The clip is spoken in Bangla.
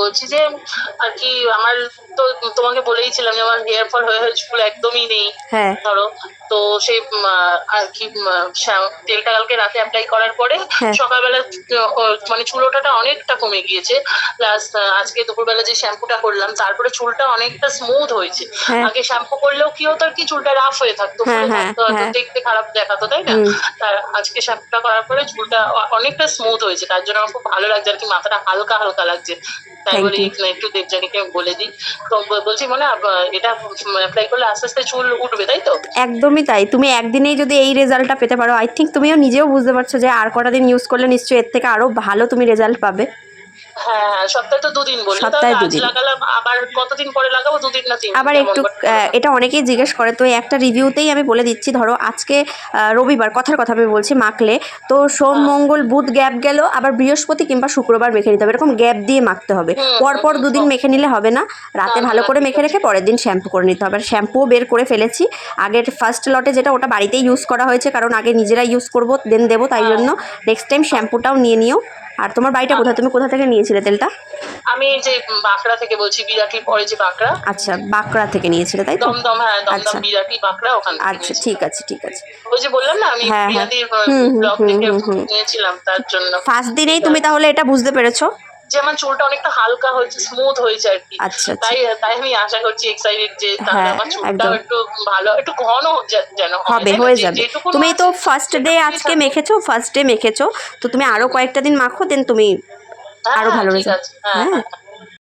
বলছি যে আর কি আমার তো তোমাকে বলেইছিলাম যে আমার হেয়ার ফল হয়ে চুল একদমই নেই। হ্যাঁ। ধরো তো সেই আর কি তেলটা কালকে রাতে অ্যাপ্লাই করার পরে হ্যাঁ। সকালবেলা মানে চুল ওঠাটা অনেকটা কমে গিয়েছে। প্লাস আজকে দুপুরবেলা যে শ্যাম্পুটা করলাম তারপরে চুলটা অনেকটা স্মুথ হয়েছে। হ্যাঁ। আগে শ্যাম্পু করলেও কি হতো আর কি চুলটা রাফ হয়ে থাকতো। দেখতে খারাপ দেখাতো তাই না? তার আজকে শ্যাম্পুটা করার পরে চুলটা অনেকটা স্মুথ হয়েছে তার জন্য আমার খুব ভালো লাগছে আর কি মাথাটা হালকা হালকা লাগছে। তাই বলি একটু দেবযানীকে বলে দিই। তো বলছি মানে এটা অ্যাপ্লাই করলে আস্তে আস্তে চুল উঠবে তাই তো? একদমই তাই। তুমি একদিনেই যদি এই রেজাল্টটা পেতে পারো আই থিঙ্ক তুমিও নিজেও বুঝতে পারছ যে আর কটা দিন ইউজ করলে নিশ্চয়ই এর থেকে আরও ভালো তুমি রেজাল্ট পাবে। হ্যাঁ হ্যাঁ সপ্তাহে তো দুদিন বলি সপ্তাহে দুদিন। আবার কতদিন পরে লাগাবো? দুদিন না তিন আবার একটু এটা অনেকেই জিজ্ঞেস করে। তো একটা রিভিউতেই আমি বলে দিচ্ছি ধরো আজকে রবিবার কথার কথা আমি বলছি মাখলে। তো সোম মঙ্গল বুধ গ্যাপ গেল আবার বৃহস্পতি কিংবা শুক্রবার মেখে নিতে হবে। এরকম গ্যাপ দিয়ে মাখতে হবে। পরপর দুদিন মেখে নিলে হবে না। রাতে ভালো করে মেখে রেখে পরের দিন শ্যাম্পু করে নিতে হবে। আর শ্যাম্পুও বের করে ফেলেছি। আগের ফার্স্ট লটে যেটা ওটা বাড়িতেই ইউজ করা হয়েছে কারণ আগে নিজেরা ইউজ করব দেন দেবো তাই হ্যাঁ। জন্য। নেক্সট টাইম শ্যাম্পুটাও নিয়ে নিও। আর তোমার বাড়িটা কোথায়? তুমি কোথা থেকে নিয়েছিলে তেলটা? আমি যে বাঁকড়া থেকে বলছি বিরাটির পরে যে বাঁকড়া। আচ্ছা বাঁকড়া থেকে নিয়েছিলে তাই তো? দমদম হ্যাঁ দমদম আচ্ছা। বিরাটি বাঁকড়া ওখান থেকে আচ্ছা ঠিক আছে ঠিক আছে। ওই যে বললাম না আমি হ্যাঁ, হ্যাঁ। বিরাটির ব্লগ থেকে। নিয়েছিলাম তার জন্য। ফার্স্ট দিনেই তুমি তাহলে এটা বুঝতে পেরেছ? যে আমার চুলটা অনেকটা হালকা হয়েছে স্মুথ হয়েছে আর কি। আচ্ছা, আচ্ছা। তাই তাই আমি আশা করছি এক্সাইটেড যে তাহলে হ্যাঁ, আমার একদম। একটু ভালো একটু ঘন যেন হবে হয়ে যাবে। তুমি তো ফার্স্ট ডে আজকে মেখেছো ফার্স্ট ডে মেখেছো। তো তুমি আরও কয়েকটা দিন মাখো দেন তুমি আরও ভালো রেজাল্ট হ্যাঁ।